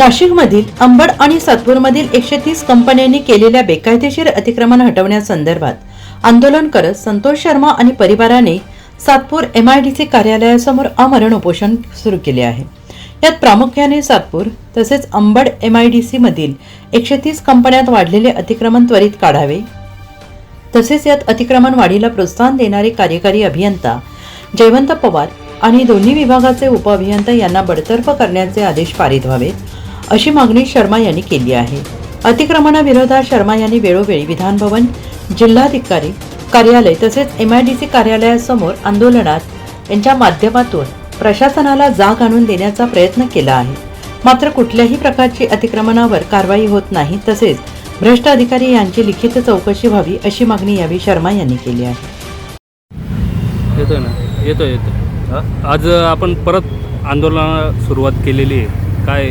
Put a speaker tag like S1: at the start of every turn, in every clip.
S1: नाशिकमधील अंबड आणि सातपूरमधील एकशे तीस कंपन्यांनी केलेल्या बेकायदेशीर अतिक्रमण हटवण्यासंदर्भात आंदोलन करत संतोष शर्मा आणि परिवाराने Satpur M I D C कार्यालयासमोर अमरण उपोषण सुरू केले आहे. यात प्रामुख्याने सातपूर तसेच अंबड एम आय डी मधील एकशे तीस कंपन्यात वाढलेले अतिक्रमण त्वरित काढावे तसेच यात अतिक्रमण वाढीला प्रोत्साहन देणारे कार्यकारी अभियंता जयवंत पवार आणि दोन्ही विभागाचे उपअभियंता यांना बडतर्फ करण्याचे आदेश पारित व्हावेत. अशी मागणी शर्मा यांनी केली आहे. अतिक्रमणाविरोधात शर्मा यांनी वेळोवेळी विधानभवन जिल्हाधिकारी कार्यालय तसेच एम आय डी सी कार्यालयासमोर आंदोलनात यांच्या माध्यमातून प्रशासनाला जाग आणून देण्याचा प्रयत्न केला आहे. मात्र कुठल्याही प्रकारची अतिक्रमणावर कारवाई होत नाही तसेच भ्रष्ट अधिकारी यांची लिखित चौकशी व्हावी अशी मागणी यावेळी शर्मा यांनी केली आहे.
S2: येतोय ना? येतोय येतोय. आज आपण परत आंदोलनाला सुरुवात केलेली आहे. काय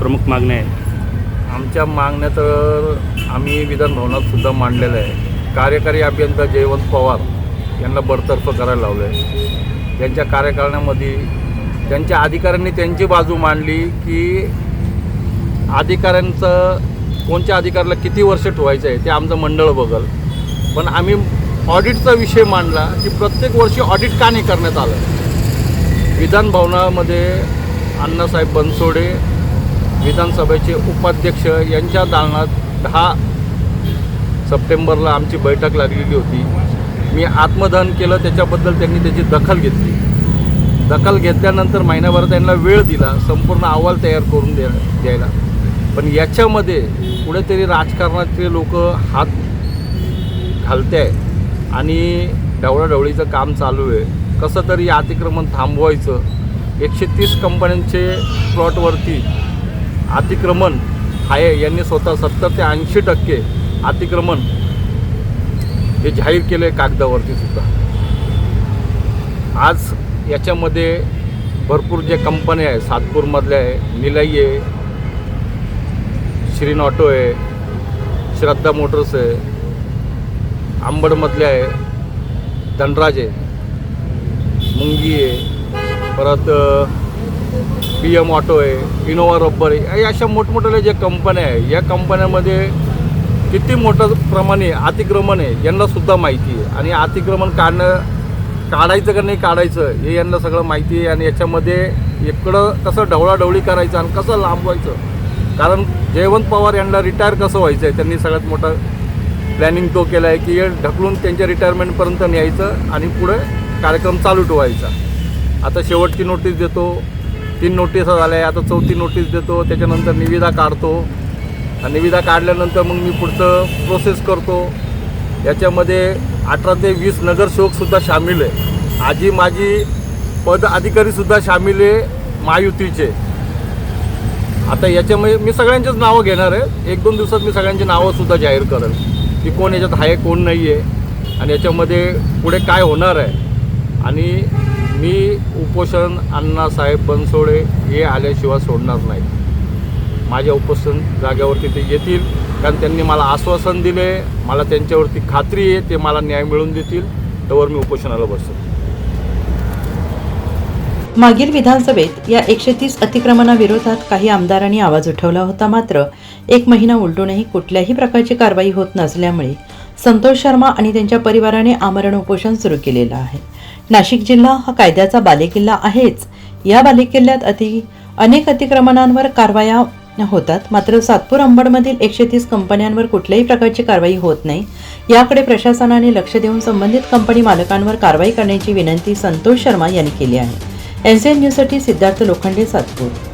S2: प्रमुख मागण्या आहेत?
S3: आमच्या मागण्या तर आम्ही विधानभवनात सुद्धा मांडलेल्या आहे. कार्यकारी अभियंता जयवंत पवार यांना बडतर्फ करायला लावलं आहे. त्यांच्या कार्यकाळामध्ये त्यांच्या अधिकाऱ्यांनी त्यांची बाजू मांडली की अधिकाऱ्यांचं कोणत्या अधिकाऱ्याला किती वर्ष ठेवायचं आहे ते आमचं मंडळ बघल. पण आम्ही ऑडिटचा विषय मांडला की प्रत्येक वर्षी ऑडिट का नाही करण्यात आलं? विधानभवनामध्ये अण्णासाहेब बनसोडे विधानसभेचे उपाध्यक्ष यांच्या दालनात दहा सप्टेंबरला आमची बैठक लागलेली होती. मी आत्मदहन केलं त्याच्याबद्दल त्यांनी त्याची दखल घेतली. दखल घेतल्यानंतर महिन्याभर त्यांना वेळ दिला संपूर्ण अहवाल तयार करून द्या द्यायला. पण याच्यामध्ये कुठेतरी राजकारणातले लोक हात घालते आहे आणि ढवळाढवळीचं काम चालू आहे. कसं तरी अतिक्रमण थांबवायचं. एकशे तीस कंपन्यांचे प्लॉटवरती अतिक्रमण आहे यांनी स्वतः सत्तर ते ऐंशी टक्के अतिक्रमण हे जाहीर केलं आहे कागदावरती सुद्धा. आज याच्यामध्ये भरपूर जे कंपन्या आहे सातपूरमधल्या आहे निलाई आहे श्रीन ऑटो आहे श्रद्धा मोटर्स आहे आंबडमधल्या आहे धनराज आहे मुंगी आहे परत पी एम ऑटो आहे इनोवा रब्बर आहे या अशा मोठमोठ्या ज्या कंपन्या आहे या कंपन्यामध्ये किती मोठं प्रमाणे अतिक्रमण आहे यांनासुद्धा माहिती आहे. आणि अतिक्रमण काढणं काढायचं का नाही काढायचं हे यांना सगळं माहिती आहे. आणि याच्यामध्ये इकडं कसं ढवळाढवळी करायचं आणि कसं लांबवायचं. कारण जयवंत पवार यांना रिटायर कसं व्हायचं आहे त्यांनी सगळ्यात मोठं प्लॅनिंग तो केला आहे की हे ढकलून त्यांच्या रिटायरमेंटपर्यंत न्यायचं आणि पुढे कार्यक्रम चालू ठेवायचा. आता शेवटची नोटीस देतो. तीन नोटिसा झाल्या आहे आता चौथी नोटीस देतो त्याच्यानंतर निविदा काढतो. आणि निविदा काढल्यानंतर मग मी पुढचं प्रोसेस करतो. याच्यामध्ये अठरा ते वीस नगरसेवकसुद्धा सामील आहे. आजी माझी पद अधिकारीसुद्धा सामील आहे महायुतीचे. आता याच्यामध्ये मी सगळ्यांचीच नावं घेणार आहे. एक दोन दिवसात मी सगळ्यांची नावंसुद्धा जाहीर करेल की कोण याच्यात आहे कोण नाही आहे आणि याच्यामध्ये पुढे काय होणार आहे. आणि मी उपोषण अण्णासाहेब बनसोडे हे आल्याशिवाय सोडणार नाही. माझ्या उपोषण जागेवरती ते येतील. कारण त्यांनी मला आश्वासन दिले मला त्यांच्यावरती खात्री आहे ते मला न्याय मिळवून देतील. त्यावर मी उपोषणाला बसतो.
S1: मागील विधानसभेत या एकशे तीस अतिक्रमणाविरोधात काही आमदारांनी आवाज उठवला होता मात्र एक महिना उलटूनही कुठल्याही प्रकारची कारवाई होत नसल्यामुळे संतोष शर्मा आणि त्यांच्या परिवाराने आमरण उपोषण सुरू केलेलं आहे. नाशिक जिल्हा हा कायद्याचा बालेकिल्ला आहेच. या बालेकिल्ल्यात अति अनेक अतिक्रमणांवर कारवाया होतात. मात्र सातपूर अंबडमधील एकशे तीस कंपन्यांवर कुठल्याही प्रकारची कारवाई होत नाही. याकडे प्रशासनाने लक्ष देऊन संबंधित कंपनी मालकांवर कारवाई करण्याची विनंती संतोष शर्मा यांनी केली आहे. एन सी एन न्यूजसाठी सिद्धार्थ लोखंडे सातपूर.